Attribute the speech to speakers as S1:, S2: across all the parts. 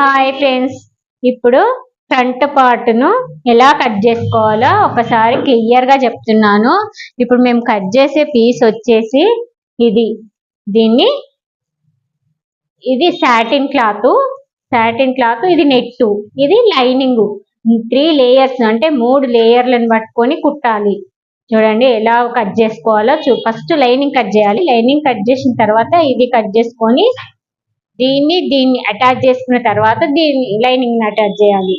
S1: Hi friends ఇప్పుడు front పార్ట్ను ఎలా కట్ చేసుకోవాలో ఒకసారి క్లియర్గా చెప్తున్నాను. ఇప్పుడు మేము కట్ చేసే పీస్ వచ్చేసి ఇది. దీన్ని ఇది సాటిన్ క్లాత్ సాటిన్ క్లాత్ ఇది నెట్టు ఇది లైనింగ్ త్రీ లేయర్స్ అంటే మూడు లేయర్లను పట్టుకొని కుట్టాలి. చూడండి ఎలా కట్ చేసుకోవాలో చూ ఫస్ట్ లైనింగ్ కట్ చేయాలి. లైనింగ్ కట్ చేసిన తర్వాత ఇది కట్ చేసుకొని దీన్ని దీన్ని అటాచ్ చేసుకున్న తర్వాత దీన్ని లైనింగ్ అటాచ్ చేయాలి.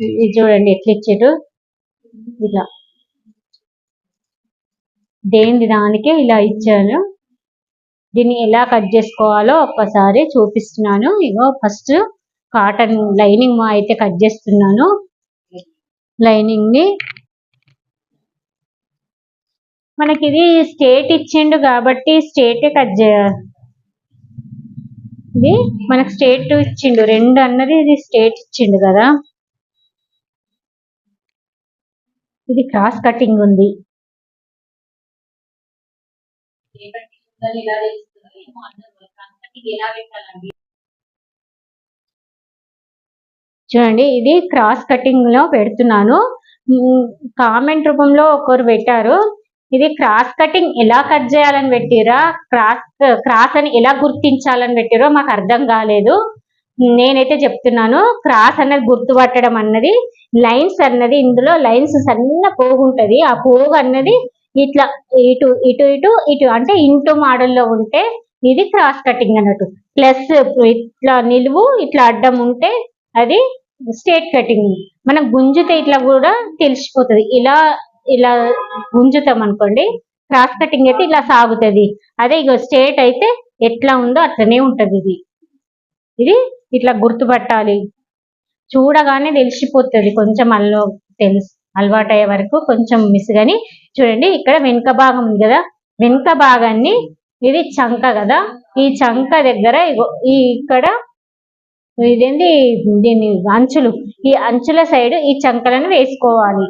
S1: ఇది చూడండి ఎట్లా ఇచ్చారు? ఇలా. దేని దానికే ఇలా ఇచ్చాను. దీన్ని ఎలా కట్ చేసుకోవాలో ఒక్కసారి చూపిస్తున్నాను. ఇగో ఫస్ట్ కాటన్ లైనింగ్ అయితే కట్ చేస్తున్నాను. లైనింగ్ని. మనకి ఇది స్టేట్ ఇచ్చిండు కాబట్టి స్టేటే కట్ చేయాలి. ఇది మనకు స్టేట్ ఇచ్చిండు. రెండు అన్నది ఇది స్టేట్ ఇచ్చిండు కదా. ఇది క్రాస్ కటింగ్ ఉంది. చూడండి ఇది క్రాస్ కటింగ్లో పెడుతున్నాను. కామెంట్ రూపంలో ఒకరు పెట్టారు. ఇది క్రాస్ కటింగ్ ఎలా కట్ చేయాలని పెట్టిరా? క్రాస్ క్రాస్ అని ఎలా గుర్తించాలని పెట్టిరో మాకు అర్థం కాలేదు. నేనైతే చెప్తున్నాను క్రాస్ అన్నది గుర్తుపట్టడం అన్నది లైన్స్ అన్నది ఇందులో లైన్స్ సన్న పోగు ఉంటది. ఆ పోగు అన్నది ఇట్లా ఇటు ఇటు ఇటు ఇటు అంటే ఇంటూ మోడల్లో ఉంటే ఇది క్రాస్ కటింగ్ అన్నట్టు. ప్లస్ ఇట్లా నిలువు ఇట్లా అడ్డం ఉంటే అది స్ట్రేట్ కటింగ్ మనం గుంజితే ఇట్లా కూడా తెలిసిపోతుంది. ఇలా ఇలా గుంజుతాం అనుకోండి క్రాస్ కటింగ్ అయితే ఇలా సాగుతుంది. అదే ఇక స్ట్రేట్ అయితే ఎట్లా ఉందో అట్లనే ఉంటది ఇది. ఇది ఇట్లా గుర్తుపట్టాలి. చూడగానే తెలిసిపోతుంది కొంచెం అల్లో తెలుసు అలవాటు అయ్యే వరకు కొంచెం మిస్ కానీ చూడండి ఇక్కడ వెనుక భాగం ఉంది కదా వెనుక భాగాన్ని ఇది చంక కదా ఈ చంక దగ్గర ఈ ఇక్కడ ఇదేంది దీని అంచులు ఈ అంచుల సైడ్ ఈ చంకలను వేసుకోవాలి.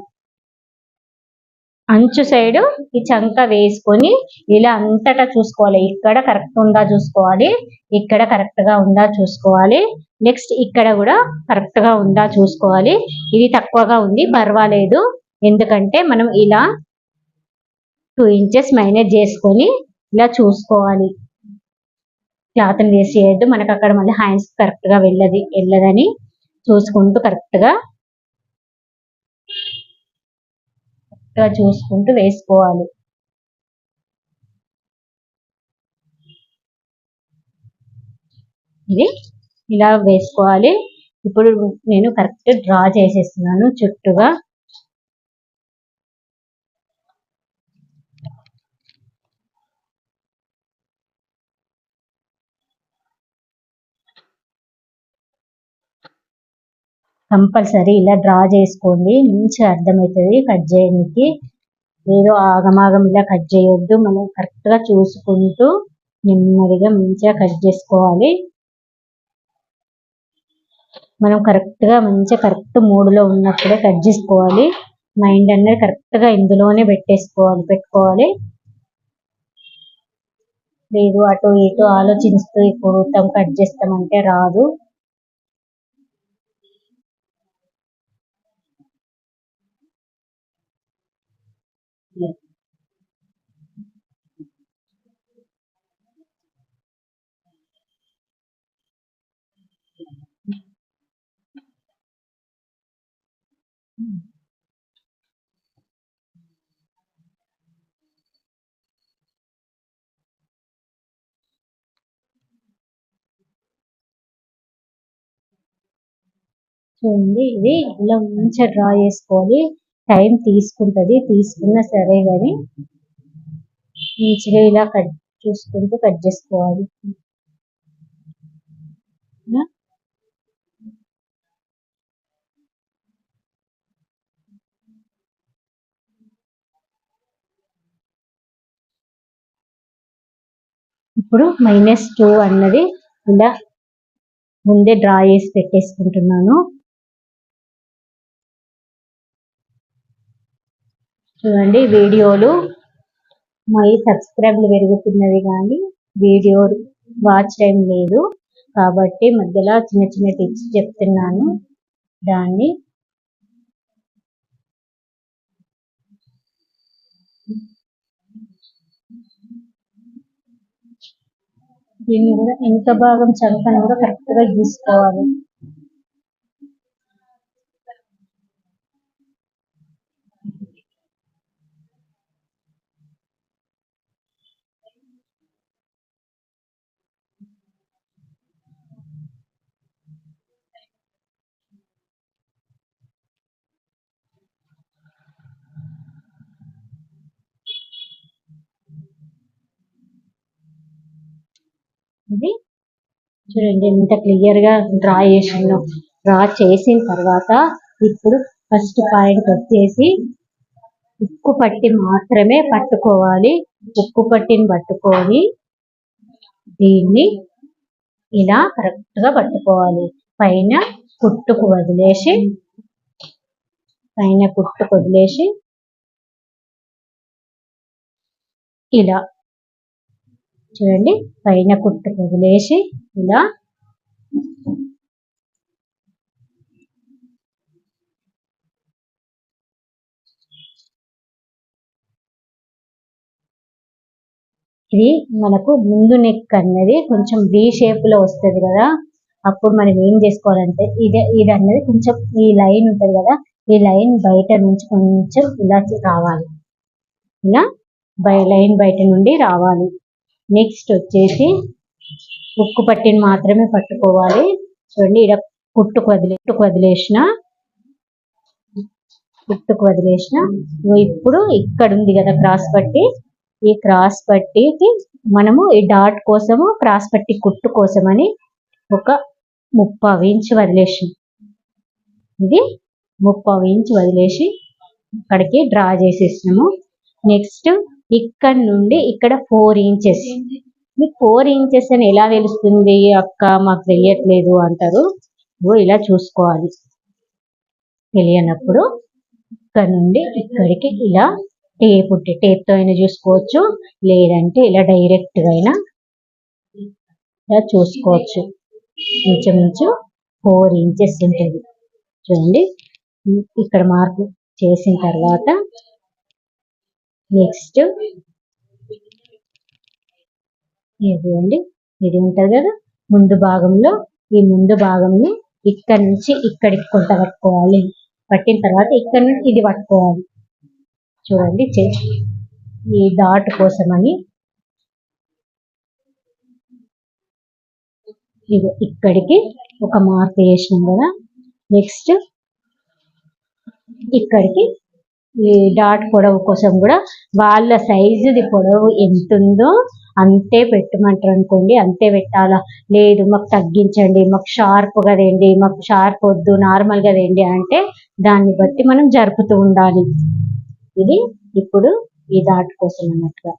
S1: అంచు సైడ్ ఈ చంక వేసుకొని ఇలా అంతటా చూసుకోవాలి. ఇక్కడ కరెక్ట్ ఉందా చూసుకోవాలి. ఇక్కడ కరెక్ట్గా ఉందా చూసుకోవాలి. నెక్స్ట్ ఇక్కడ కూడా కరెక్ట్గా ఉందా చూసుకోవాలి. ఇది తక్కువగా ఉంది. పర్వాలేదు. ఎందుకంటే మనం ఇలా టూ ఇంచెస్ మైనస్ చేసుకొని ఇలా చూసుకోవాలి. క్లాత్ని వేసి చేయొద్దు మనకు అక్కడ మళ్ళీ హ్యాండ్స్ కరెక్ట్గా వెళ్ళది వెళ్ళదని చూసుకుంటూ కరెక్ట్గా చూసుకుంటూ వేసుకోవాలి. ఇది ఇలా వేసుకోవాలి. ఇప్పుడు నేను కరెక్ట్ డ్రా చేసేస్తున్నాను చుట్టూగా. కంపల్సరీ ఇలా డ్రా చేసుకోండి. మంచిగా అర్థమవుతుంది. కట్ చేయడానికి ఏదో ఆగమాగం ఇలా కట్ చేయొద్దు. మనం కరెక్ట్గా చూసుకుంటూ నెమ్మదిగా మంచిగా కట్ చేసుకోవాలి. మనం కరెక్ట్గా మంచిగా కరెక్ట్ మూడులో ఉన్నప్పుడే కట్ చేసుకోవాలి. మైండ్ అనేది కరెక్ట్గా ఇందులోనే పెట్టేసుకోవాలి. పెట్టుకోవాలి. లేదు అటు ఇటు ఆలోచిస్తూ ఇప్పుడు కట్ చేస్తామంటే రాదు. చూడండి ఇది ఇలా మంచిగా డ్రా చేసుకోవాలి. టైం తీసుకుంటది తీసుకున్నా సరే కానీ మంచిగా ఇలా కట్ చూసుకుంటూ కట్ చేసుకోవాలి. ఇప్పుడు మైనస్ టూ అన్నది ఇలా ముందే డ్రా చేసి పెట్టేసుకుంటున్నాను. చూడండి వీడియోలు మై సబ్స్క్రైబ్లు పెరుగుతున్నది కానీ వీడియో వాచ్ టైం లేదు. కాబట్టి మధ్యలో చిన్న చిన్న టిప్స్ చెప్తున్నాను. దాన్ని దీన్ని కూడా ఎంత భాగం చదువుతాను కూడా కరెక్ట్గా ఇది చూడండి ఎంత క్లియర్గా డ్రా చేసినాం డ్రా చేసిన తర్వాత ఇప్పుడు ఫస్ట్ పాయింట్ వచ్చేసి ఉక్కు పట్టి మాత్రమే పట్టుకోవాలి. ఉక్కు పట్టిని పట్టుకొని దీన్ని ఇలా కరెక్ట్గా పట్టుకోవాలి. పైన కుట్టుకు వదిలేసి పైన కుట్టుకు వదిలేసి ఇలా చూడండి పైన కుట్టు వదిలేసి ఇలా ఇది మనకు ముందు నెక్ అన్నది కొంచెం వి షేప్లో వస్తుంది కదా. అప్పుడు మనం ఏం చేసుకోవాలంటే ఇది ఇది అన్నది కొంచెం ఈ లైన్ ఉంటుంది కదా ఈ లైన్ బయట నుంచి కొంచెం ఇలా రావాలి. ఇలా బై లైన్ బయట నుండి రావాలి. నెక్స్ట్ వచ్చేసి ఉక్కు పట్టిని మాత్రమే పట్టుకోవాలి. చూడండి ఇక్కడ పుట్టుకు వదిలే పుట్టుకు వదిలేసిన పుట్టుకు వదిలేసిన. ఇప్పుడు ఇక్కడ ఉంది కదా క్రాస్ పట్టి. ఈ క్రాస్ పట్టికి మనము ఈ డాట్ కోసము క్రాస్ పట్టి కుట్టు కోసమని ఒక ముప్పై ఇంచ్ వదిలేసి ఇది ముప్పై ఇంచ్ వదిలేసి ఇక్కడికి డ్రా చేసేసినాము. నెక్స్ట్ ఇక్కడ నుండి ఇక్కడ ఫోర్ ఇంచెస్ మీకు ఫోర్ ఇంచెస్ అని ఎలా తెలుస్తుంది అక్క మాకు తెలియట్లేదు అంటారు. నువ్వు ఇలా చూసుకోవాలి. తెలియనప్పుడు ఇక్కడ నుండి ఇక్కడికి ఇలా టేప్ ఉంటే టేప్తో అయినా చూసుకోవచ్చు. లేదంటే ఇలా డైరెక్ట్గా అయినా ఇలా చూసుకోవచ్చు. ఇంచుమించు ఫోర్ ఇంచెస్ ఉంటుంది. చూడండి. ఇక్కడ మార్కు చేసిన తర్వాత నెక్స్ట్ ఇదిగోండి ఇది ఉంటది కదా ముందు భాగంలో ఈ ముందు భాగంని ఇక్కడ నుంచి ఇక్కడికి కొంత పట్టుకోవాలి. పట్టిన తర్వాత ఇక్కడ నుంచి ఇది పట్టుకోవాలి. చూడండి ఈ డాట్ కోసమని ఇది ఇక్కడికి ఒక మార్క్ వేసినాం కదా. నెక్స్ట్ ఇక్కడికి ఈ డాట్ పొడవు కోసం కూడా వాళ్ళ సైజుది పొడవు ఎంత ఉందో అంతే పెట్టమంటారు అనుకోండి అంతే పెట్టాలా. లేదు మాకు తగ్గించండి మాకు షార్ప్గా తేండి మాకు షార్ప్ వద్దు నార్మల్గా తేండి అంటే దాన్ని బట్టి మనం జరుపుతూ ఉండాలి. ఇది ఇప్పుడు ఈ డాట్ కోసం అన్నట్టుగా.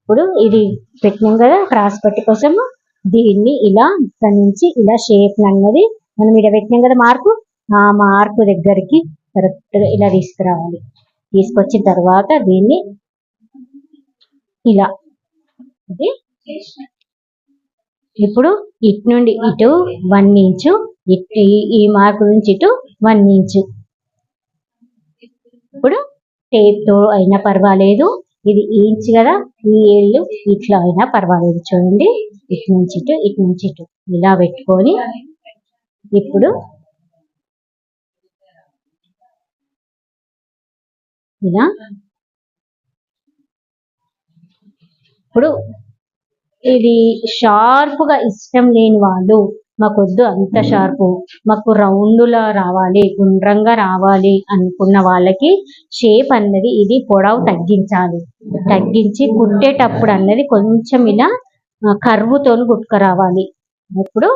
S1: ఇప్పుడు ఇది పెట్టినాం కదా క్రాస్ పట్టి కోసము దీన్ని ఇలా ఇక్కడ నుంచి ఇలా షేప్ అన్నది మనం ఇక్కడ పెట్టినాం కదా మార్కు ఆ మార్కు దగ్గరికి కరెక్ట్గా ఇలా తీసుకురావాలి. తీసుకొచ్చిన తర్వాత దీన్ని ఇలా ఇది ఇప్పుడు ఇటు నుండి ఇటు వన్ ఇంచు ఇటు ఈ- మార్కు నుంచి ఇటు వన్ ఇంచు. ఇప్పుడు టేప్తో అయినా పర్వాలేదు. ఇది ఇంచ్ కదా ఈ ఏళ్ళు ఇట్లా అయినా పర్వాలేదు చూడండి. ఇటు నుంచి ఇటు ఇటు నుంచి ఇటు ఇలా పెట్టుకొని ఇప్పుడు ఇలా. ఇప్పుడు ఇది షార్ప్గా ఇష్టం లేని వాళ్ళు మాకొద్దు అంత షార్ప్. మాకు రౌండ్ లా రావాలి గుండ్రంగా రావాలి అనుకున్న వాళ్ళకి షేప్ అన్నది ఇది పొడవు తగ్గించాలి. తగ్గించి కుట్టేటప్పుడు అన్నది కొంచెం ఇలా కర్వుతో కుట్టుకురావాలి. ఇప్పుడు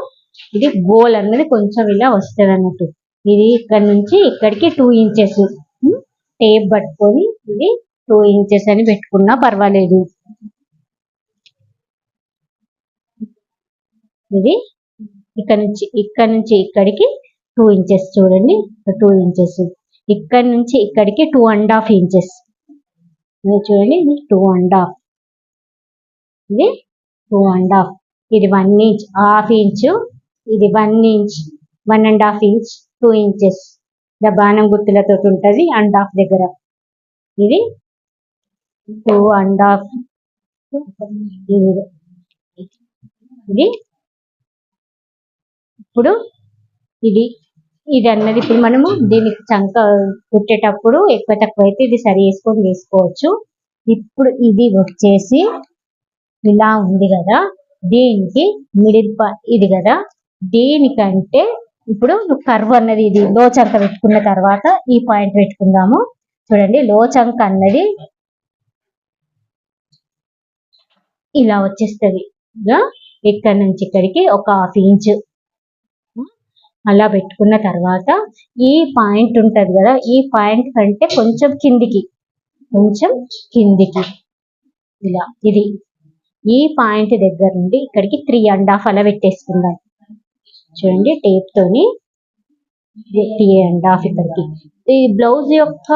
S1: ఇది గోల్ అన్నది కొంచెం ఇలా వస్తుంది అన్నట్టు ఇది ఇక్కడ నుంచి ఇక్కడికి టూ ఇంచెస్ టేప్ పట్టుకొని ఇది టూ ఇంచెస్ అని పెట్టుకున్నా పర్వాలేదు. ఇది ఇక్కడ నుంచి ఇక్కడ నుంచి ఇక్కడికి టూ ఇంచెస్ చూడండి. టూ ఇంచెస్ ఇక్కడ నుంచి ఇక్కడికి టూ అండ్ హాఫ్ ఇంచెస్ చూడండి ఇది టూ అండ్ హాఫ్ ఇది టూ అండ్ హాఫ్ ఇది వన్ ఇంచ్ హాఫ్ ఇంచ్ ఇది one inch one and half inch two inches ఇలా బాణం గుర్తులతో ఉంటుంది అండ్ ఆఫ్ దగ్గర. ఇది టూ అండ్ ఆఫ్ ఇది. ఇప్పుడు ఇది ఇది అన్నది ఇప్పుడు మనము దీనికి చంక కుట్టేటప్పుడు ఎక్కువ తక్కువ అయితే ఇది సరి చేసుకొని వేసుకోవచ్చు. ఇప్పుడు ఇది వచ్చేసి ఇలా ఉంది కదా దీనికి మిడిల్ ఇది కదా దీనికంటే ఇప్పుడు కర్వ్ అన్నది ఇది లో చంక పెట్టుకున్న తర్వాత ఈ పాయింట్ పెట్టుకుందాము. చూడండి లో చంక అన్నది ఇలా వచ్చేస్తుంది. ఇక్కడ నుంచి ఇక్కడికి? ఒక హాఫ్ ఇంచ్. అలా పెట్టుకున్న తర్వాత ఈ పాయింట్ ఉంటుంది కదా ఈ పాయింట్ కంటే కొంచెం కిందికి కొంచెం కిందికి. ఇలా ఇది. ఈ పాయింట్ దగ్గర నుండి ఇక్కడికి త్రీ అండ్ హాఫ్ అలా పెట్టేసుకుందాం. చూడండి టేప్ తోని త్రీ అండ్ హాఫ్ ఇక్కడికి. ఈ బ్లౌజ్ యొక్క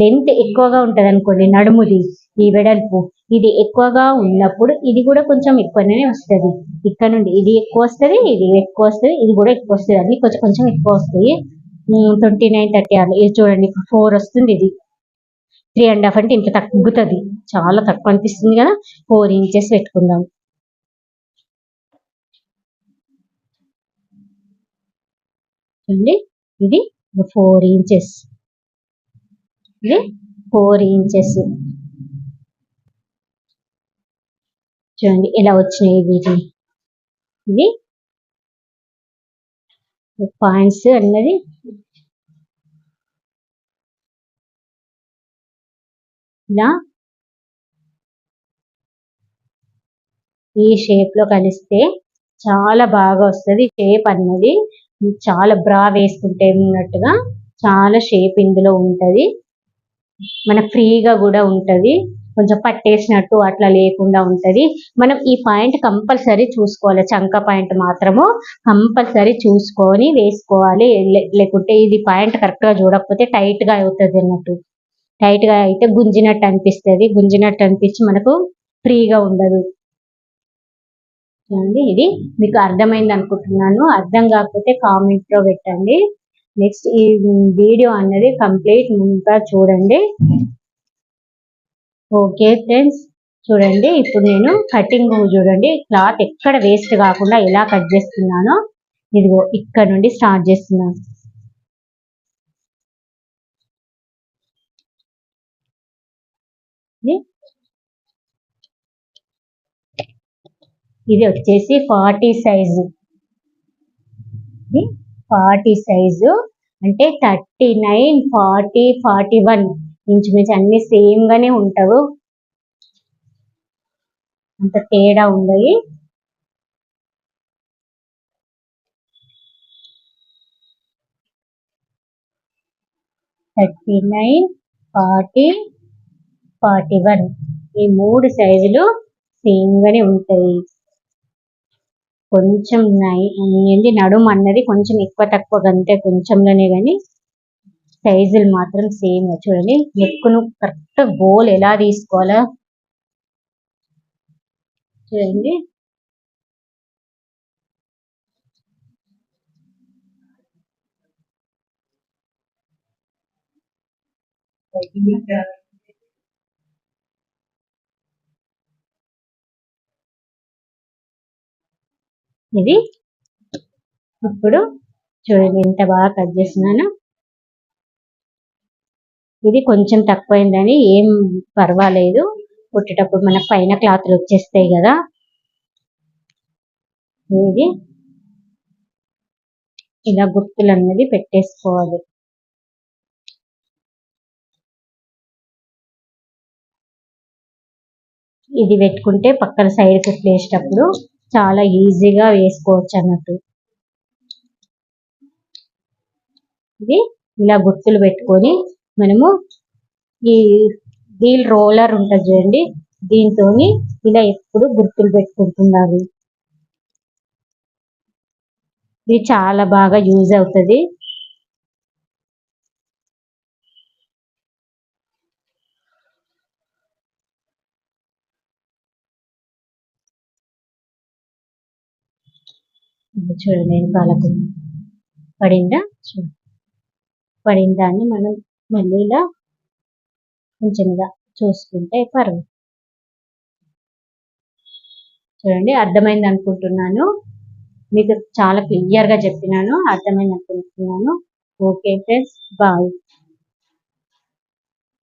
S1: లెంత్ ఎక్కువగా ఉంటది అనుకోండి నడుముది ఈ వెడల్పు ఇది ఎక్కువగా ఉన్నప్పుడు ఇది కూడా కొంచెం ఎక్కువనే వస్తది. ఇక్కడ నుండి ఇది ఎక్కువ వస్తుంది ఇది ఎక్కువ వస్తది ఇది కూడా ఎక్కువ వస్తది. అన్ని కొంచెం కొంచెం ఎక్కువ వస్తాయి ట్వంటీ నైన్ థర్టీ అలా. ఇది చూడండి ఫోర్ వస్తుంది ఇది. త్రీ అండ్ హాఫ్ అంటే ఇంత తగ్గుతుంది. చాలా తక్కువ అనిపిస్తుంది కదా. ఫోర్ ఇంచెస్ పెట్టుకుందాం. చూడండి. ఇది ఫోర్ ఇంచెస్. ఇది ఫోర్ ఇంచెస్. చూడండి ఎలా వచ్చినాయి వీటి ఇది పాయింట్స్ అన్నది. ఇలా ఈ షేప్లో కలిస్తే చాలా బాగా వస్తుంది. షేప్ అన్నది చాలా బ్రా వేసుకుంటే ఉన్నట్టుగా చాలా షేప్ ఇందులో ఉంటది. మన ఫ్రీగా కూడా ఉంటది. కొంచెం పట్టేసినట్టు అట్లా లేకుండా ఉంటుంది. మనం ఈ పాయింట్ కంపల్సరీ చూసుకోవాలి. చంక పాయింట్ మాత్రము కంపల్సరీ చూసుకొని వేసుకోవాలి. లేకుంటే ఇది పాయింట్ కరెక్ట్గా చూడకపోతే టైట్గా అవుతుంది అన్నట్టు. టైట్గా అయితే గుంజినట్టు అనిపిస్తుంది. గుంజినట్టు అనిపించి మనకు ఫ్రీగా ఉండదు. చూడండి. ఇది మీకు అర్థమైంది అనుకుంటున్నాను. అర్థం కాకపోతే కామెంట్లో పెట్టండి. నెక్స్ట్ ఈ వీడియో అన్నది కంప్లీట్ ముందుగా చూడండి. ఓకే ఫ్రెండ్స్ చూడండి. ఇప్పుడు నేను కటింగ్ చూడండి. క్లాత్ ఎక్కడ వేస్ట్ కాకుండా ఎలా కట్ చేస్తున్నానో. ఇదిగో ఇక్కడ నుండి స్టార్ట్ చేస్తున్నాను. ఇది వచ్చేసి ఫార్టీ సైజు. Forty size. అంటే thirty nine forty forty one ఇంచుమించు అన్ని సేమ్ గానే ఉంటావు. అంత తేడా ఉండయి. Thirty nine forty forty one ఈ మూడు సైజులు సేమ్ గానే ఉంటాయి. కొంచెం ఏంటి నడుము అన్నది కొంచెం ఎక్కువ తక్కువ అంతే కొంచెంలోనే కానీ సైజులు మాత్రం సేమ్ చూడండి. నెక్కును కరెక్ట్ గోల్ ఎలా తీసుకోవాలా? చూడండి. ఇది. ఇప్పుడు చూడండి ఎంత బాగా కట్ చేసినాను ఇది కొంచెం తక్కువైందని ఏం పర్వాలేదు. కుట్టేటప్పుడు మన పైన క్లాత్లు వచ్చేస్తాయి కదా. ఇది ఇలా గుర్తులు అన్నది పెట్టేసుకోవాలి. ఇది పెట్టుకుంటే పక్కన సైడ్ వేసేటప్పుడు చాలా ఈజీగా వేసుకోవచ్చు అన్నట్టు. ఇది ఇలా గుర్తులు పెట్టుకొని మనము ఈ వీల్ రోలర్ ఉంటుంది చూడండి దీంతో ఇలా ఎప్పుడు గుర్తులు పెట్టుకుంటున్నారు ఇది చాలా బాగా యూజ్ అవుతుంది. చూడండి వెనకాలకు పడిందా? చూడండి పడిన దాన్ని మనం మళ్ళీ ఇలా కొంచెంగా చూసుకుంటే పర్వాలేదు. చూడండి అర్థమైంది అనుకుంటున్నాను. మీకు చాలా క్లియర్గా చెప్పినాను అర్థమైంది అనుకుంటున్నాను. Okay friends bye